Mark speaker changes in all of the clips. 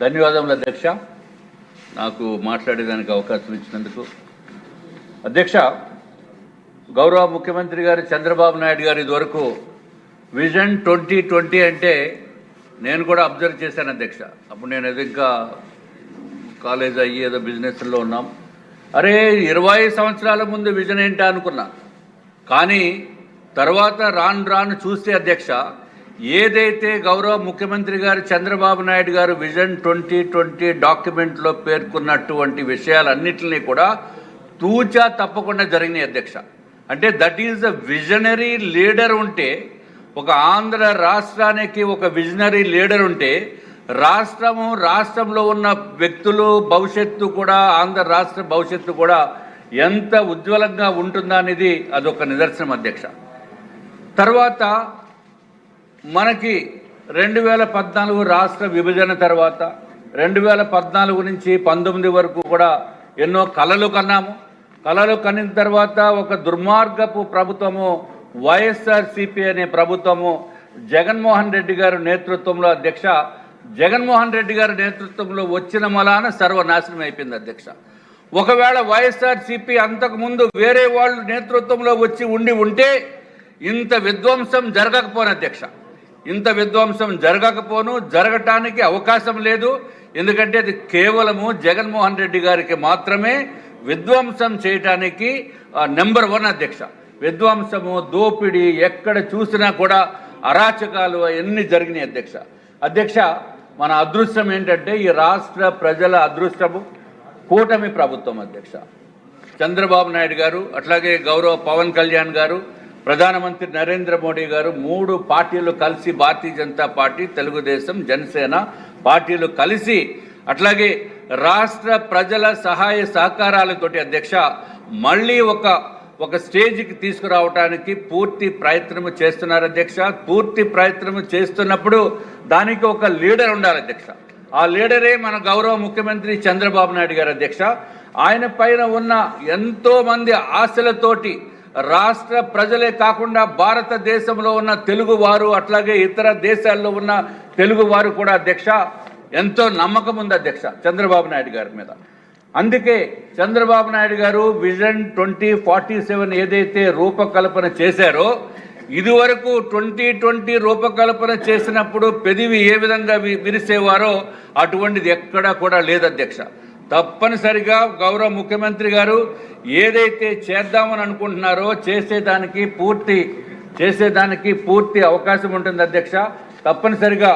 Speaker 1: ధన్యవాదములు అధ్యక్ష. నాకు మాట్లాడేదానికి అవకాశం ఇచ్చినందుకు. అధ్యక్ష గౌరవ ముఖ్యమంత్రి గారు చంద్రబాబు నాయుడు గారు ఇదివరకు విజన్ ట్వంటీ ట్వంటీ అంటే నేను కూడా అబ్జర్వ్ చేశాను అధ్యక్ష. అప్పుడు నేను ఏదో ఇంకా కాలేజ్ అయ్యి ఏదో బిజినెస్లో ఉన్నాం. అరే ఇరవై సంవత్సరాల ముందు విజన్ ఏంటా అనుకున్నా. కానీ తర్వాత రాను రాను చూస్తే అధ్యక్ష ఏదైతే గౌరవ ముఖ్యమంత్రి గారు చంద్రబాబు నాయుడు గారు విజన్ ట్వంటీ ట్వంటీ డాక్యుమెంట్లో పేర్కొన్నటువంటి విషయాలన్నింటినీ కూడా తూచా తప్పకుండా జరిగినాయి అధ్యక్ష. అంటే that is the visionary leader ఉంటే ఒక ఆంధ్ర రాష్ట్రానికి ఒక విజనరీ లీడర్ ఉంటే రాష్ట్రము రాష్ట్రంలో ఉన్న వ్యక్తులు భవిష్యత్తు కూడా ఆంధ్ర రాష్ట్ర భవిష్యత్తు కూడా ఎంత ఉజ్వలంగా ఉంటుందా అనేది అదొక నిదర్శనం అధ్యక్ష. తర్వాత మనకి రెండు వేల పద్నాలుగు రాష్ట్ర విభజన తర్వాత రెండు వేల పద్నాలుగు నుంచి పంతొమ్మిది వరకు కూడా ఎన్నో కళలు కన్నాము. కళలు కనిన తర్వాత ఒక దుర్మార్గపు ప్రభుత్వము వైఎస్ఆర్సిపి అనే ప్రభుత్వము జగన్మోహన్ రెడ్డి గారి నేతృత్వంలో అధ్యక్ష. జగన్మోహన్ రెడ్డి గారి నేతృత్వంలో వచ్చిన మలాన సర్వనాశనం అయిపోయింది అధ్యక్ష. ఒకవేళ వైఎస్ఆర్సిపి అంతకుముందు వేరే వాళ్ళు నేతృత్వంలో వచ్చి ఉండి ఉంటే ఇంత విధ్వంసం జరగకపోను అధ్యక్ష. ఇంత విధ్వంసం జరగకపోను జరగటానికి అవకాశం లేదు. ఎందుకంటే అది కేవలము జగన్మోహన్ రెడ్డి గారికి మాత్రమే విధ్వంసం చేయటానికి నెంబర్ వన్ అధ్యక్ష. విధ్వంసము దోపిడీ ఎక్కడ చూసినా కూడా అరాచకాలు అవన్నీ జరిగినాయి అధ్యక్ష. అధ్యక్ష మన అదృష్టం ఏంటంటే ఈ రాష్ట్ర ప్రజల అదృష్టము కూటమి ప్రభుత్వం అధ్యక్ష. చంద్రబాబు నాయుడు గారు అట్లాగే గౌరవ పవన్ కళ్యాణ్ గారు ప్రధానమంత్రి నరేంద్ర మోడీ గారు మూడు పార్టీలు కలిసి భారతీయ జనతా పార్టీ తెలుగుదేశం జనసేన పార్టీలు కలిసి అట్లాగే రాష్ట్ర ప్రజల సహాయ సహకారాలతోటి అధ్యక్ష మళ్ళీ ఒక ఒక స్టేజ్కి తీసుకురావడానికి పూర్తి ప్రయత్నం చేస్తున్నారు అధ్యక్ష. పూర్తి ప్రయత్నం చేస్తున్నప్పుడు దానికి ఒక లీడర్ ఉండాలి అధ్యక్ష. ఆ లీడరే మన గౌరవ ముఖ్యమంత్రి చంద్రబాబు నాయుడు గారు అధ్యక్ష. ఆయన పైన ఉన్న ఎంతోమంది ఆశలతోటి రాష్ట్ర ప్రజలే కాకుండా భారతదేశంలో ఉన్న తెలుగు వారు అట్లాగే ఇతర దేశాల్లో ఉన్న తెలుగు వారు కూడా అధ్యక్ష. ఎంతో నమ్మకం ఉంది అధ్యక్ష చంద్రబాబు నాయుడు గారి మీద. అందుకే చంద్రబాబు నాయుడు గారు విజన్ ట్వంటీ ఫార్టీ సెవెన్ ఏదైతే రూపకల్పన చేశారో ఇదివరకు ట్వంటీ ట్వంటీ రూపకల్పన చేసినప్పుడు పెదివి ఏ విధంగా వి- విరిసేవారో అటువంటిది ఎక్కడా కూడా లేదు అధ్యక్ష. తప్పనిసరిగా గౌరవ ముఖ్యమంత్రి గారు ఏదైతే చేద్దామని అనుకుంటున్నారో చేసేదానికి పూర్తి చేసేదానికి పూర్తి అవకాశం ఉంటుంది అధ్యక్ష. తప్పనిసరిగా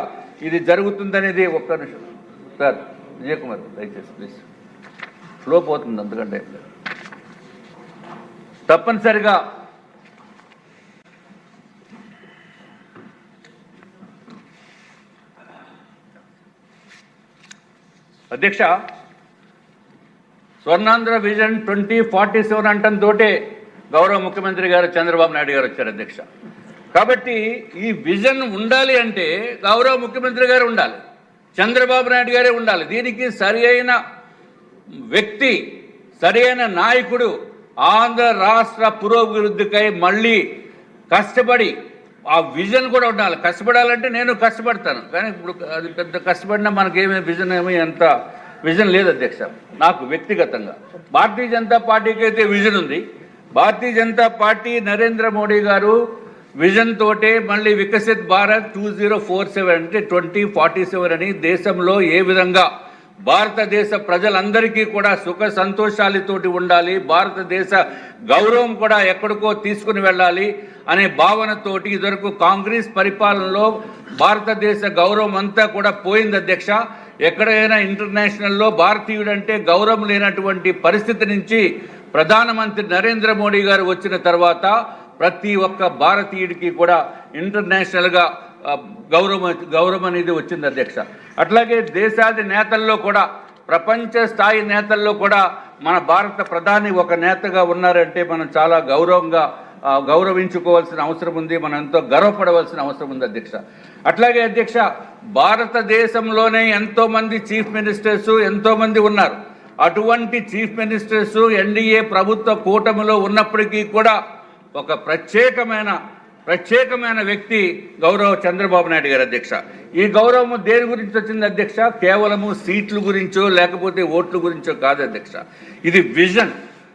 Speaker 1: ఇది జరుగుతుందనేది ఒక్క నిమిషం. సార్ విజయకుమార్ దయచేసి ప్లీజ్. ఫ్లో పోతుంది అందుకంటే. తప్పనిసరిగా అధ్యక్ష Swarnandhra vision twenty forty seven అంటం తోటే గౌరవ ముఖ్యమంత్రి గారు చంద్రబాబు నాయుడు గారు వచ్చారు అధ్యక్ష. కాబట్టి ఈ విజన్ ఉండాలి అంటే గౌరవ ముఖ్యమంత్రి గారు ఉండాలి. చంద్రబాబు నాయుడు గారే ఉండాలి. దీనికి సరి అయిన వ్యక్తి సరైన నాయకుడు ఆంధ్ర రాష్ట్ర పురోభివృద్ధికై మళ్ళీ కష్టపడి ఆ విజన్ కూడా ఉండాలి. కష్టపడాలంటే నేను కష్టపడతాను. కానీ ఇప్పుడు అది పెద్ద కష్టపడినా మనకేమీ విజన్ ఏమీ ఎంత విజన్ లేదు అధ్యక్ష. నాకు వ్యక్తిగతంగా. భారతీయ జనతా పార్టీకి అయితే విజన్ ఉంది. భారతీయ జనతా పార్టీ నరేంద్ర మోడీ గారు విజన్ తోటే మళ్ళీ Viksit Bharat two zero four seven అంటే ట్వంటీ ఫార్టీ సెవెన్ అని దేశంలో ఏ విధంగా భారతదేశ ప్రజలందరికీ కూడా సుఖ సంతోషాలతోటి ఉండాలి భారతదేశ గౌరవం కూడా ఎక్కడికో తీసుకుని వెళ్ళాలి అనే భావనతోటి ఇదివరకు కాంగ్రెస్ పరిపాలనలో భారతదేశ గౌరవం అంతా కూడా పోయింది అధ్యక్ష. ఎక్కడైనా ఇంటర్నేషనల్లో భారతీయుడంటే గౌరవం లేనటువంటి పరిస్థితి నుంచి ప్రధానమంత్రి నరేంద్ర మోడీ గారు వచ్చిన తర్వాత ప్రతి ఒక్క భారతీయుడికి కూడా ఇంటర్నేషనల్గా గౌరవం గౌరవం అనేది వచ్చింది అధ్యక్ష. అట్లాగే దేశాది నేతల్లో కూడా ప్రపంచ స్థాయి నేతల్లో కూడా మన భారత ప్రధాని ఒక నేతగా ఉన్నారంటే మనం చాలా గౌరవంగా గౌరవించుకోవాల్సిన అవసరం ఉంది. మనం ఎంతో గర్వపడవలసిన అవసరం ఉంది అధ్యక్ష. అట్లాగే అధ్యక్ష భారతదేశంలోనే ఎంతో మంది చీఫ్ మినిస్టర్స్ ఎంతో మంది ఉన్నారు. అటువంటి చీఫ్ మినిస్టర్స్ ఎన్డీఏ ప్రభుత్వ కూటమిలో ఉన్నప్పటికీ కూడా ఒక ప్రత్యేకమైన ప్రత్యేకమైన వ్యక్తి గౌరవ చంద్రబాబు నాయుడు గారు అధ్యక్ష. ఈ గౌరవం దేని గురించి వచ్చింది అధ్యక్ష? కేవలము సీట్లు గురించో లేకపోతే ఓట్లు గురించో కాదు అధ్యక్ష. ఇది విజన్.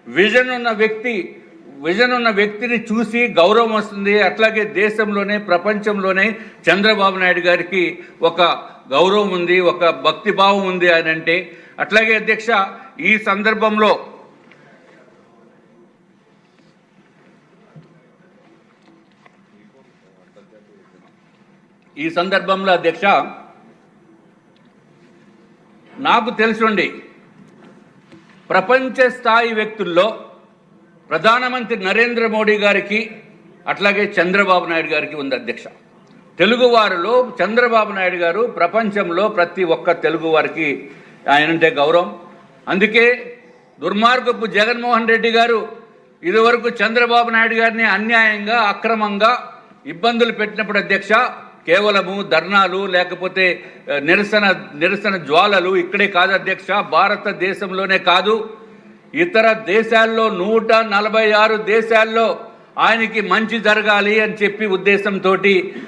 Speaker 1: విజన్ ఉన్న వ్యక్తి విజన్ ఉన్న వ్యక్తిని చూసి గౌరవం వస్తుంది. అట్లాగే దేశంలోనే ప్రపంచంలోనే చంద్రబాబు నాయుడు గారికి ఒక గౌరవం ఉంది ఒక భక్తిభావం ఉంది అని అంటే. అట్లాగే అధ్యక్ష ఈ సందర్భంలో ఈ సందర్భంలో అధ్యక్ష నాకు తెలుసుండి ప్రపంచ స్థాయి వ్యక్తుల్లో ప్రధానమంత్రి నరేంద్ర మోడీ గారికి అట్లాగే చంద్రబాబు నాయుడు గారికి ఉంది అధ్యక్ష. తెలుగువారిలో చంద్రబాబు నాయుడు గారు ప్రపంచంలో ప్రతి ఒక్క తెలుగు వారికి ఆయనంటే గౌరవం. అందుకే దుర్మార్గపు జగన్మోహన్ రెడ్డి గారు ఇదివరకు చంద్రబాబు నాయుడు గారిని అన్యాయంగా అక్రమంగా ఇబ్బందులు పెట్టినప్పుడు అధ్యక్ష కేవలము ధర్నాలు లేకపోతే నిరసన నిరసన జ్వాలలు ఇక్కడే కాదు అధ్యక్ష భారతదేశంలోనే కాదు. ఇతర దేశాల్లో నూట నలభై ఆరు దేశాల్లో ఆయనకి మంచి జరగాలి అని చెప్పి ఉద్దేశంతో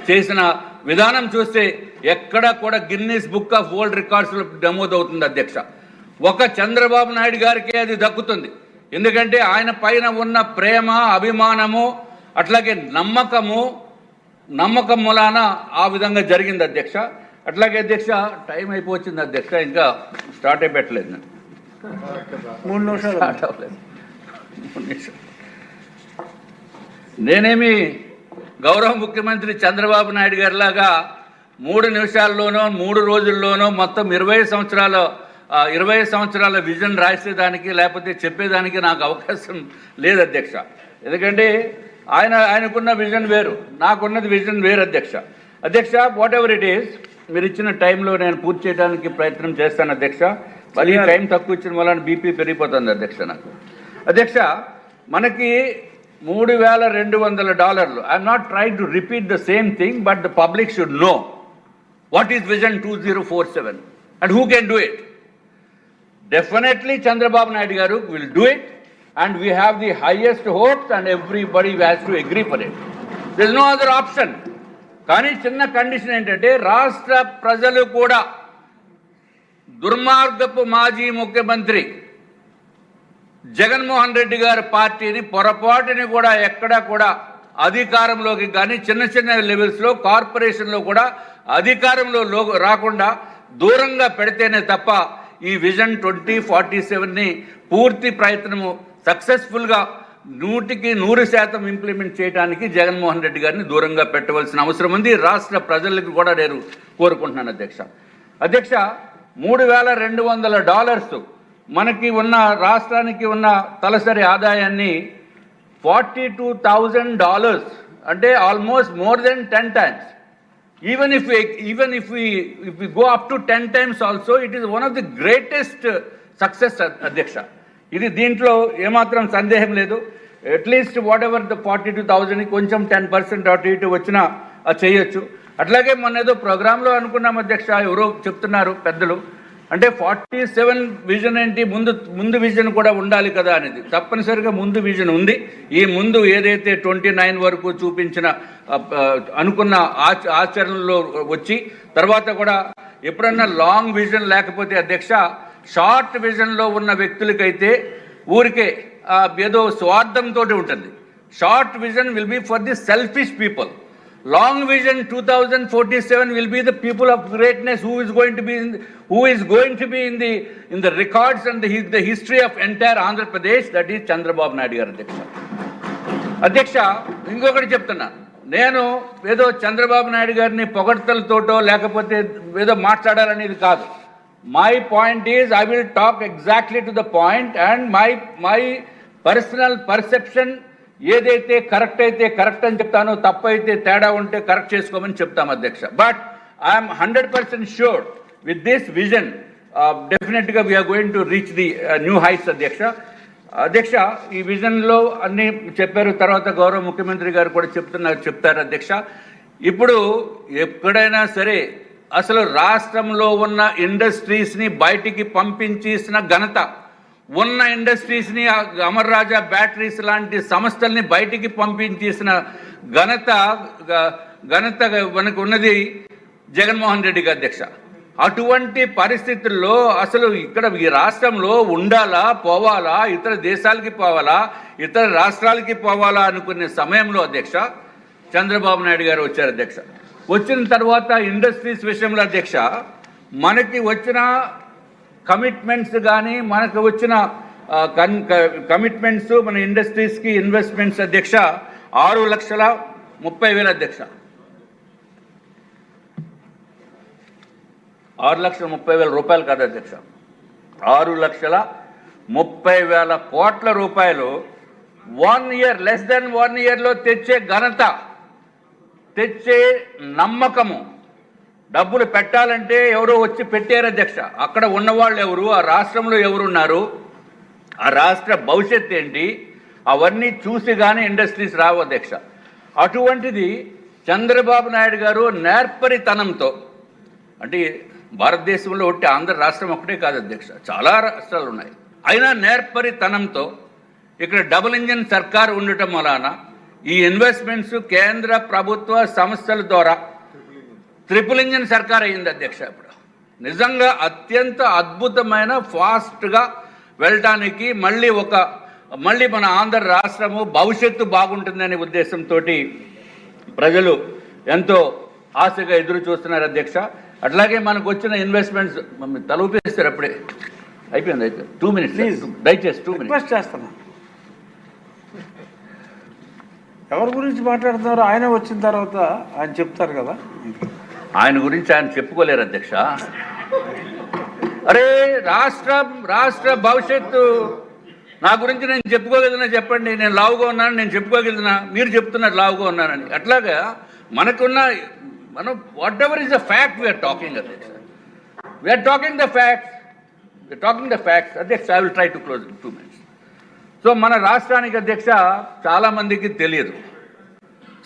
Speaker 1: చేసిన విధానం చూస్తే ఎక్కడ కూడా గిన్నీస్ బుక్ ఆఫ్ వరల్డ్ రికార్డ్స్లో నమోదవుతుంది అధ్యక్ష. ఒక చంద్రబాబు నాయుడు గారికే అది దక్కుతుంది. ఎందుకంటే ఆయన పైన ఉన్న ప్రేమ అభిమానము అట్లాగే నమ్మకము నమ్మకం మూలాన ఆ విధంగా జరిగింది అధ్యక్ష. అట్లాగే అధ్యక్ష టైం అయిపోవచ్చింది అధ్యక్ష ఇంకా స్టార్ట్ అయిపెట్టలేదు. నేను
Speaker 2: మూడు నిమిషాలు.
Speaker 1: నేనేమి గౌరవ ముఖ్యమంత్రి చంద్రబాబు నాయుడు గారిలాగా మూడు నిమిషాల్లోనో మూడు రోజుల్లోనో మొత్తం ఇరవై సంవత్సరాల ఇరవై సంవత్సరాల విజన్ రాసేదానికి లేకపోతే చెప్పేదానికి నాకు అవకాశం లేదు అధ్యక్ష. ఎందుకంటే ఆయన ఆయనకున్న విజన్ వేరు నాకున్నది విజన్ వేరు అధ్యక్ష. అధ్యక్ష వాట్ ఎవర్ ఇట్ ఈస్ మీరు ఇచ్చిన టైంలో నేను పూర్తి చేయడానికి ప్రయత్నం చేస్తాను అధ్యక్ష. మళ్ళీ టైం తక్కువ ఇచ్చిన వలన బీపీ పెరిగిపోతుంది అధ్యక్ష నాకు. అధ్యక్ష మనకి మూడు వేల రెండు వందల డాలర్లు. I'm not try to repeat the same thing but the public should know what is vision two zero four seven and who can do it definitely Chandrababu Naidu గారు will do it and we have the highest hopes and everybody has to agree for it this no other option కానీ చిన్న condition ఏంటంటే రాష్ట్ర ప్రజలు కూడా దుర్మార్గపు మాజీ ముఖ్యమంత్రి జగన్మోహన్ రెడ్డి గారి పార్టీని పొరపాటుని కూడా ఎక్కడా కూడా అధికారంలోకి కానీ చిన్న చిన్న లెవెల్స్లో కార్పొరేషన్లో కూడా అధికారంలో లో రాకుండా దూరంగా పెడితేనే తప్ప ఈ విజన్ ట్వంటీ ఫార్టీ సెవెన్ని పూర్తి ప్రయత్నము సక్సెస్ఫుల్గా నూటికి నూరు శాతం ఇంప్లిమెంట్ చేయడానికి జగన్మోహన్ రెడ్డి గారిని దూరంగా పెట్టవలసిన అవసరం ఉంది. రాష్ట్ర ప్రజలకు కూడా నేను కోరుకుంటున్నాను అధ్యక్ష. అధ్యక్ష మూడు వేల రెండు వందల డాలర్స్ మనకి ఉన్న రాష్ట్రానికి ఉన్న తలసరి ఆదాయాన్ని ఫార్టీ టూ థౌజండ్ డాలర్స్ అంటే almost more than ten times. Even if even if if go up to ten times also it is one of the greatest success అధ్యక్ష ఇది దీంట్లో ఏమాత్రం సందేహం లేదు. At least whatever the forty two థౌజండ్కి కొంచెం ten percent అటు ఇటు వచ్చినా అది చేయొచ్చు. అట్లాగే మొన్న ఏదో ప్రోగ్రాంలో అనుకున్నాం అధ్యక్ష ఎవరో చెప్తున్నారు పెద్దలు. అంటే ఫార్టీ సెవెన్ విజన్ ఏంటి ముందు ముందు విజన్ కూడా ఉండాలి కదా అనేది. తప్పనిసరిగా ముందు విజన్ ఉంది. ఈ ముందు ఏదైతే ట్వంటీ నైన్ వరకు చూపించిన అనుకున్న ఆచ ఆచరణలో వచ్చి తర్వాత కూడా ఎప్పుడన్నా లాంగ్ విజన్ లేకపోతే అధ్యక్ష షార్ట్ విజన్లో ఉన్న వ్యక్తులకైతే ఊరికే ఏదో స్వార్థంతో ఉంటుంది. Short vision will be for the selfish people. Long vision two thousand forty seven will be the people of greatness who is going to be who is going to be in the in the records and the history of entire Andhra Pradesh that is Chandrababu Naidu గారు అధ్యక్ష. అధ్యక్ష ఇంకొకటి చెప్తున్నా. నేను ఏదో చంద్రబాబు నాయుడు గారిని పొగడ్తలతోటో లేకపోతే ఏదో మాట్లాడాలనేది కాదు. My point is I will talk exactly to the point and my my personal perception ఏదైతే కరెక్ట్ అయితే కరెక్ట్ అని చెప్తానో తప్పు అయితే తేడా ఉంటే కరెక్ట్ చేసుకోమని చెప్తాం అధ్యక్ష. But I'm hundred percent sure with this vision డెఫినెట్గా we're going to reach the new heights అధ్యక్ష. అధ్యక్ష ఈ విజన్లో అన్ని చెప్పారు తర్వాత గౌరవ ముఖ్యమంత్రి గారు కూడా చెప్తున్నారు చెప్తారు అధ్యక్ష. ఇప్పుడు ఎక్కడైనా సరే అసలు రాష్ట్రంలో ఉన్న ఇండస్ట్రీస్ని బయటికి పంపించేసిన ఘనత ఉన్న ఇండస్ట్రీస్ని అమర్ రాజా బ్యాటరీస్ లాంటి సంస్థల్ని బయటికి పంపించేసిన ఘనత ఘనత మనకు ఉన్నది జగన్మోహన్ రెడ్డి గారి అధ్యక్ష అటువంటి పరిస్థితుల్లో అసలు ఇక్కడ ఈ రాష్ట్రంలో ఉండాలా పోవాలా ఇతర దేశాలకి పోవాలా ఇతర రాష్ట్రాలకి పోవాలా అనుకునే సమయంలో అధ్యక్ష చంద్రబాబు నాయుడు గారు వచ్చారు అధ్యక్ష వచ్చిన తర్వాత ఇండస్ట్రీస్ విషయంలో అధ్యక్ష మనకి వచ్చిన కమిట్మెంట్స్ కానీ మనకు వచ్చిన కన్ కమిట్మెంట్స్ మన ఇండస్ట్రీస్కి ఇన్వెస్ట్మెంట్స్ అధ్యక్ష ఆరు లక్షల ముప్పై వేల అధ్యక్ష. ఆరు లక్షల ముప్పై వేల రూపాయలు కాదు అధ్యక్ష. ఆరు లక్షల ముప్పై వేల కోట్ల రూపాయలు one year less than one ఇయర్లో తెచ్చే ఘనత తెచ్చే నమ్మకము డబ్బులు పెట్టాలంటే ఎవరో వచ్చి పెట్టారు అధ్యక్ష. అక్కడ ఉన్నవాళ్ళు ఎవరు ఆ రాష్ట్రంలో ఎవరున్నారు ఆ రాష్ట్ర భవిష్యత్ ఏంటి అవన్నీ చూసి కానీ ఇండస్ట్రీస్ రావు అధ్యక్ష. అటువంటిది చంద్రబాబు నాయుడు గారు నేర్పరితనంతో అంటే భారతదేశంలో ఒకటి ఆంధ్ర రాష్ట్రం ఒకటే కాదు అధ్యక్ష చాలా రాష్ట్రాలు ఉన్నాయి. అయినా నేర్పరితనంతో ఇక్కడ డబుల్ ఇంజిన్ సర్కార్ ఉండటం వలన ఈ ఇన్వెస్ట్మెంట్స్ కేంద్ర ప్రభుత్వ సంస్థల ద్వారా ట్రిపుల్ ఇంజిన్ సర్కార్ అయింది అధ్యక్ష ఇప్పుడు. నిజంగా అత్యంత అద్భుతమైన ఫాస్ట్గా వెళ్ళటానికి మళ్ళీ ఒక మళ్ళీ మన ఆంధ్ర రాష్ట్రము భవిష్యత్తు బాగుంటుందనే ఉద్దేశంతో ప్రజలు ఎంతో ఆశగా ఎదురు చూస్తున్నారు అధ్యక్ష. అట్లాగే మనకు వచ్చిన ఇన్వెస్ట్మెంట్స్ తలూపేస్తారు అప్పుడే. అయిపోయింది అయిపోయింది టూ మినిట్స్
Speaker 2: Please.
Speaker 1: దయచేసి టూ మినిట్స్
Speaker 2: చేస్తున్నా. ఎవరి గురించి మాట్లాడుతున్నారో? ఆయన వచ్చిన తర్వాత ఆయన చెప్తారు కదా.
Speaker 1: ఆయన గురించి ఆయన చెప్పుకోలేరు అధ్యక్ష. అరే రాష్ట్ర రాష్ట్ర భవిష్యత్తు నా గురించి నేను చెప్పుకోగలిగినా చెప్పండి నేను లావుగా ఉన్నాను నేను చెప్పుకోగలిగినా మీరు చెప్తున్నారు లావుగా ఉన్నానని. అట్లాగా మనకున్న మనం whatever is the fact we're talking అధ్యక్ష. We're talking the facts we're talking the facts అధ్యక్ష I will try to close two minutes so మన రాష్ట్రానికి అధ్యక్ష చాలామందికి తెలియదు.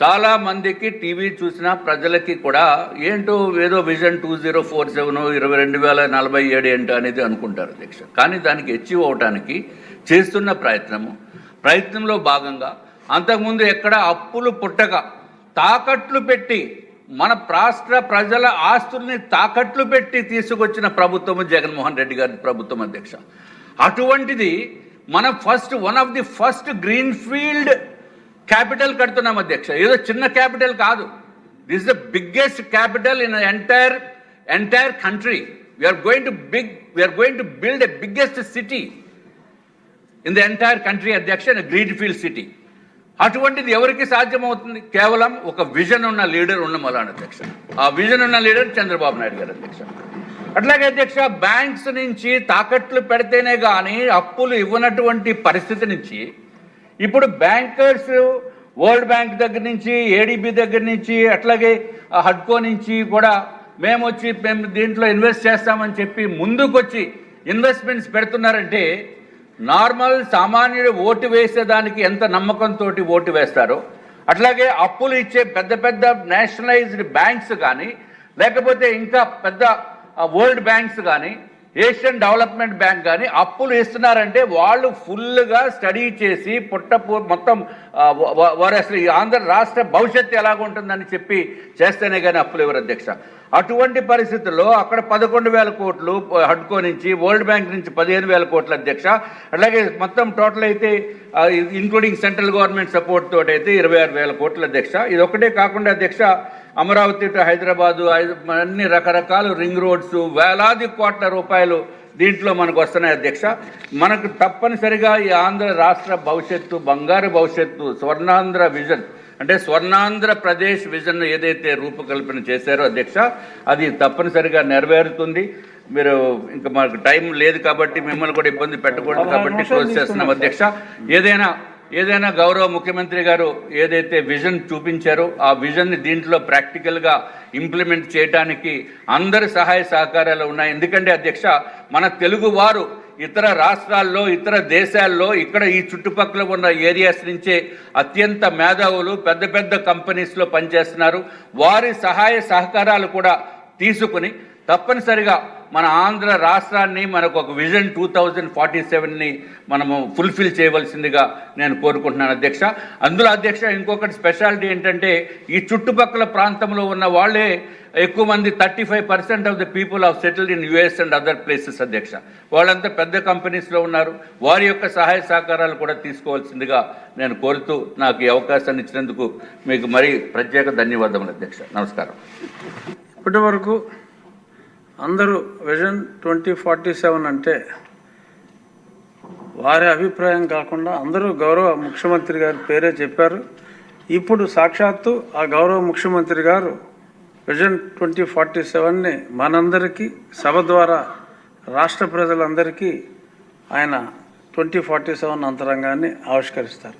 Speaker 1: చాలా మందికి టీవీ చూసిన ప్రజలకి కూడా ఏంటో ఏదో vision two zero four seven ఇరవై రెండు వేల నలభై ఏడు ఏంటో అనేది అనుకుంటారు అధ్యక్ష. కానీ దానికి అచీవ్ అవ్వటానికి చేస్తున్న ప్రయత్నము ప్రయత్నంలో భాగంగా అంతకుముందు ఎక్కడ అప్పులు పుట్టక తాకట్లు పెట్టి మన రాష్ట్ర ప్రజల ఆస్తుల్ని తాకట్లు పెట్టి తీసుకొచ్చిన ప్రభుత్వము జగన్మోహన్ రెడ్డి గారి ప్రభుత్వం అధ్యక్ష. అటువంటిది మన first one of the first green field capital కడుతున్నాం అధ్యక్ష. ఏదో చిన్న క్యాపిటల్ కాదు. This the biggest capital in entire entire country we're going to big we're going to build a biggest city in the entire country అధ్యక్ష in green field city అటువంటిది ఎవరికి సాధ్యమవుతుంది? కేవలం ఒక విజన్ ఉన్న లీడర్ ఉన్న మలాన్ అధ్యక్ష. ఆ విజన్ ఉన్న లీడర్ చంద్రబాబు నాయుడు గారు అధ్యక్ష. అట్లాగే అధ్యక్ష బ్యాంక్స్ నుంచి తాకట్లు పెడితేనే కానీ అప్పులు ఇవ్వనటువంటి పరిస్థితి నుంచి ఇప్పుడు బ్యాంకర్స్ వరల్డ్ బ్యాంక్ దగ్గర నుంచి ఏడీబీ దగ్గర నుంచి అట్లాగే ఆ హడ్కో నుంచి కూడా మేము వచ్చి మేము దీంట్లో ఇన్వెస్ట్ చేస్తామని చెప్పి ముందుకొచ్చి ఇన్వెస్ట్మెంట్స్ పెడుతున్నారంటే నార్మల్ సామాన్యుడు ఓటు వేసేదానికి ఎంత నమ్మకంతో ఓటు వేస్తారో అట్లాగే అప్పులు ఇచ్చే పెద్ద పెద్ద నేషనలైజ్డ్ బ్యాంక్స్ కానీ లేకపోతే ఇంకా పెద్ద వరల్డ్ బ్యాంక్స్ కానీ ఏషియన్ డెవలప్మెంట్ బ్యాంక్ కానీ అప్పులు ఇస్తున్నారంటే వాళ్ళు ఫుల్గా స్టడీ చేసి పుట్టపూ మొత్తం వారు అసలు ఈ ఆంధ్ర రాష్ట్ర భవిష్యత్తు ఎలాగుంటుందని చెప్పి చేస్తేనే కానీ అప్పులు ఎవరు అధ్యక్ష. అటువంటి పరిస్థితుల్లో అక్కడ పదకొండు వేల కోట్లు హడ్కో నుంచి వరల్డ్ బ్యాంక్ నుంచి పదిహేను వేల కోట్ల అధ్యక్ష. అలాగే మొత్తం టోటల్ అయితే ఇంక్లూడింగ్ సెంట్రల్ గవర్నమెంట్ సపోర్ట్ తోటి అయితే ఇరవై ఆరు వేల కోట్ల అధ్యక్ష. ఇది ఒకటే కాకుండా అధ్యక్ష అమరావతి టు హైదరాబాదు అన్ని రకరకాల రింగ్ రోడ్స్ వేలాది కోట్ల రూపాయలు దీంట్లో మనకు వస్తున్నాయి అధ్యక్ష. మనకు తప్పనిసరిగా ఈ ఆంధ్ర రాష్ట్ర భవిష్యత్తు బంగారు భవిష్యత్తు స్వర్ణాంధ్ర విజన్ అంటే స్వర్ణాంధ్ర ప్రదేశ్ విజన్ ఏదైతే రూపకల్పన చేశారో అధ్యక్ష అది తప్పనిసరిగా నెరవేరుతుంది. మీరు ఇంకా మనకు టైం లేదు కాబట్టి మిమ్మల్ని కూడా ఇబ్బంది పెట్టకూడదు కాబట్టి క్లోజ్ చేస్తున్నాం అధ్యక్ష. ఏదైనా ఏదైనా గౌరవ ముఖ్యమంత్రి గారు ఏదైతే విజన్ చూపించారో ఆ విజన్ని దీంట్లో ప్రాక్టికల్గా ఇంప్లిమెంట్ చేయడానికి అందరి సహాయ సహకారాలు ఉన్నాయి. ఎందుకంటే అధ్యక్ష మన తెలుగు వారు ఇతర రాష్ట్రాల్లో ఇతర దేశాల్లో ఇక్కడ ఈ చుట్టుపక్కల ఉన్న ఏరియాస్ నుంచే అత్యంత మేధావులు పెద్ద పెద్ద కంపెనీస్లో పనిచేస్తున్నారు. వారి సహాయ సహకారాలు కూడా తీసుకుని తప్పనిసరిగా మన ఆంధ్ర రాష్ట్రాన్ని మనకు ఒక విజన్ టూ థౌజండ్ ఫార్టీ సెవెన్ని మనము ఫుల్ఫిల్ చేయవలసిందిగా నేను కోరుకుంటున్నాను అధ్యక్ష. అందులో అధ్యక్ష ఇంకొకటి స్పెషాలిటీ ఏంటంటే ఈ చుట్టుపక్కల ప్రాంతంలో ఉన్న వాళ్ళే ఎక్కువ మంది thirty five percent of the people of settled in US and other places అధ్యక్ష. వాళ్ళంతా పెద్ద కంపెనీస్లో ఉన్నారు. వారి యొక్క సహాయ సహకారాలు కూడా తీసుకోవాల్సిందిగా నేను కోరుతూ నాకు ఈ అవకాశాన్ని ఇచ్చినందుకు మీకు మరీ ప్రత్యేక ధన్యవాదములు అధ్యక్ష. నమస్కారం.
Speaker 2: ఇప్పటి వరకు అందరూ విజన్ ట్వంటీ ఫార్టీ సెవెన్ అంటే వారి అభిప్రాయం కాకుండా అందరూ గౌరవ ముఖ్యమంత్రి గారి పేరే చెప్పారు. ఇప్పుడు సాక్షాత్తు ఆ గౌరవ ముఖ్యమంత్రి గారు విజన్ ట్వంటీ ఫార్టీ సెవెన్ని మనందరికీ సభ ద్వారా రాష్ట్ర ప్రజలందరికీ ఆయన ట్వంటీ ఫార్టీ సెవెన్ అంతరంగాన్ని ఆవిష్కరిస్తారు.